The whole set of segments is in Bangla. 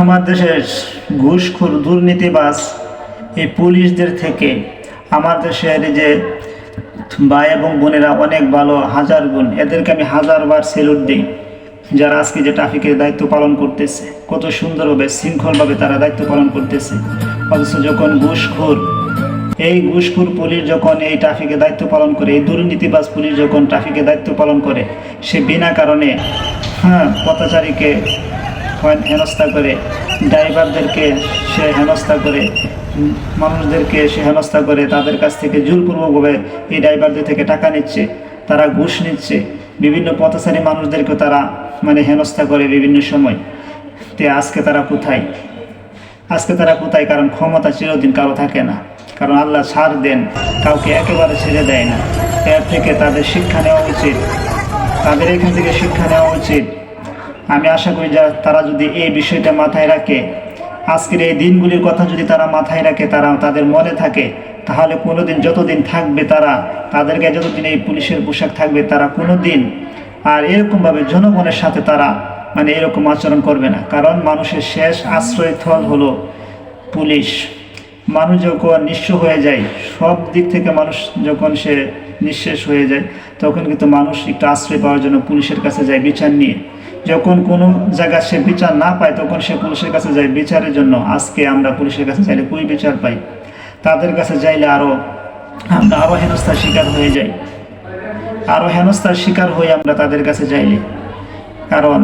আমার দেশের ঘুষখোর দুর্নীতিবাজ এই পুলিশদের থেকে আমার দেশের যে ভাই এবং বোনেরা অনেক ভালো, হাজার গুণ। এদেরকে আমি হাজারবার সেলুট দিই, যারা আজকে যে ট্রাফিকের দায়িত্ব পালন করতেছে। কত সুন্দরভাবে শৃঙ্খলভাবে তারা দায়িত্ব পালন করতেছে। অথচ যখন ঘুষখোর, এই ঘুষখোর পুলিশ যখন এই ট্রাফিকে দায়িত্ব পালন করে, এই দুর্নীতিবাজ পুলিশ যখন ট্রাফিকে দায়িত্ব পালন করে, সে বিনা কারণে হ্যাঁ পথচারীকে হেনস্থা করে, ড্রাইভারদেরকে সে হেনস্থা করে, মানুষদেরকে সে হেনস্থা করে, তাদের কাছ থেকে জোরপূর্বকভাবে এই ড্রাইভারদের থেকে টাকা নিচ্ছে, তারা ঘুষ নিচ্ছে, বিভিন্ন পথচারী মানুষদেরকে তারা মানে হেনস্থা করে বিভিন্ন সময়। তে আজকে তারা কোথায়? আজকে তারা কোথায়? কারণ ক্ষমতা চিরদিন কারও থাকে না। কারণ আল্লাহ ছাড় দেন, কাউকে একেবারে ছেড়ে দেয় না। এর থেকে তাদের শিক্ষা নেওয়া উচিত। তাদের এখান থেকে শিক্ষা নেওয়া উচিত। আমি আশা করি যা তারা যদি এই বিষয়টা মাথায় রাখে, আজকের এই দিনগুলির কথা যদি তারা মাথায় রাখে, তারা তাদের মনে থাকে, তাহলে কোনো দিন যতদিন থাকবে তারা, তাদের গায়ে যতদিন এই পুলিশের পোশাক থাকবে তারা কোনো দিন আর এরকমভাবে জনগণের সাথে তারা মানে এরকম আচরণ করবে না। কারণ মানুষের শেষ আশ্রয়স্থল হলো পুলিশ। মানুষ যখন নিঃস্ব হয়ে যায়, সব দিক থেকে মানুষ যখন সে নিঃশেষ হয়ে যায়, তখন কিন্তু মানুষ একটু আশ্রয় পাওয়ার জন্য পুলিশের কাছে যায় বিচার নিয়ে। যখন কোনো জায়গায় সে বিচার না পায়, তখন সে পুলিশের কাছে যায় বিচারের জন্য। আজকে আমরা পুলিশের কাছে চাইলে কই বিচার পাই? তাদের কাছে যাইলে আরও আমরা আরও হেনস্থার শিকার হয়ে যাই। আরও হেনস্থার শিকার হয়ে আমরা তাদের কাছে যাইলে। কারণ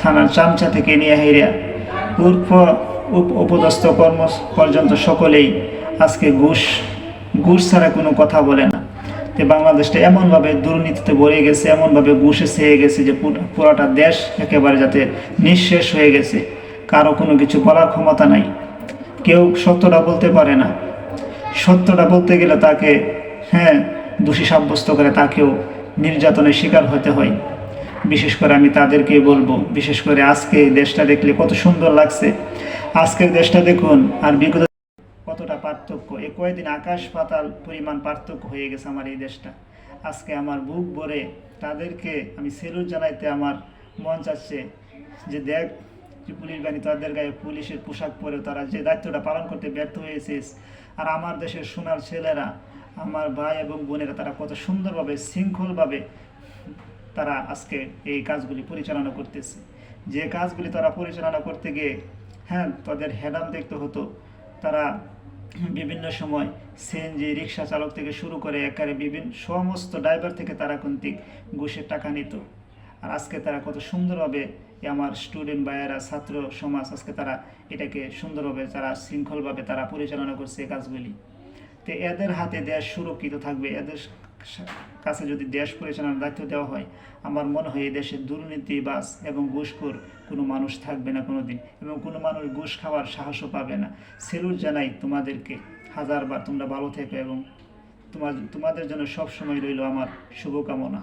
থানার চামচা থেকে নিয়ে হেরিয়া উর্ফ উপদস্থ কর্ম পর্যন্ত সকলেই আজকে ঘুষ ঘুষ ছাড়া কোনো কথা বলে না। যে বাংলাদেশটা এমনভাবে দুর্নীতিতে ভরে গেছে, এমনভাবে ঘুষে ছেয়ে গেছে যে পুরো- পুরোটা দেশ একেবারে যাতে নিঃশেষ হয়ে গেছে। কারও কোনো কিছু বলার ক্ষমতা নাই। কেউ সত্যটা বলতে পারে না। সত্যটা বলতে গেলে তাকে হ্যাঁ দোষী সাব্যস্ত করে তাকেও নির্যাতনের শিকার হতে হয়। বিশেষ করে আমি তাদেরকেই বলব, বিশেষ করে আজকে দেশটা দেখলে কত সুন্দর লাগছে। আজকের দেশটা দেখুন আর বিগত কতটা পার্থক্য। এ কয়েকদিন আকাশ পাতাল পরিমাণ পার্থক্য হয়ে গেছে আমার এই দেশটা। আজকে আমার বুক ভরে তাদেরকে আমি সেলুট জানাইতে আমার মন চাচ্ছে যে দেখ পুলিশ বাহিনী তাদের গায়ে পুলিশের পোশাক পরে তারা যে দায়িত্বটা পালন করতে ব্যর্থ হয়েছিস আর আমার দেশের সোনার ছেলেরা, আমার ভাই এবং বোনেরা তারা কত সুন্দরভাবে, শৃঙ্খলভাবে তারা আজকে এই কাজগুলি পরিচালনা করতেছে। যে কাজগুলি তারা পরিচালনা করতে গিয়ে হ্যাঁ তাদের হেডাম দেখতে হতো। তারা বিভিন্ন সময় সিএনজি রিক্সা চালক থেকে শুরু করে একারে বিভিন্ন সমস্ত ড্রাইভার থেকে তারা কিন্তু ঘুষের টাকা নিত। আর আজকে তারা কত সুন্দরভাবে আমার স্টুডেন্ট ভাইয়েরা, ছাত্র সমাজ আজকে তারা এটাকে সুন্দরভাবে, তারা শৃঙ্খলভাবে তারা পরিচালনা করছে কাজগুলি। তো এদের হাতে দেশ সুরক্ষিত থাকবে। এদের কাছে যদি দেশ পরিচালনার দায়িত্ব দেওয়া হয়, আমার মনে হয় এই দেশে দুর্নীতি, বাস এবং ঘুষখোর কোনো মানুষ থাকবে না কোনো দিন এবং কোনো মানুষ ঘুষ খাওয়ার সাহসও পাবে না। সেলুট জানাই তোমাদেরকে। হাজারবার তোমরা ভালো থেকো এবং তোমার, তোমাদের জন্য সব সময় রইল আমার শুভকামনা।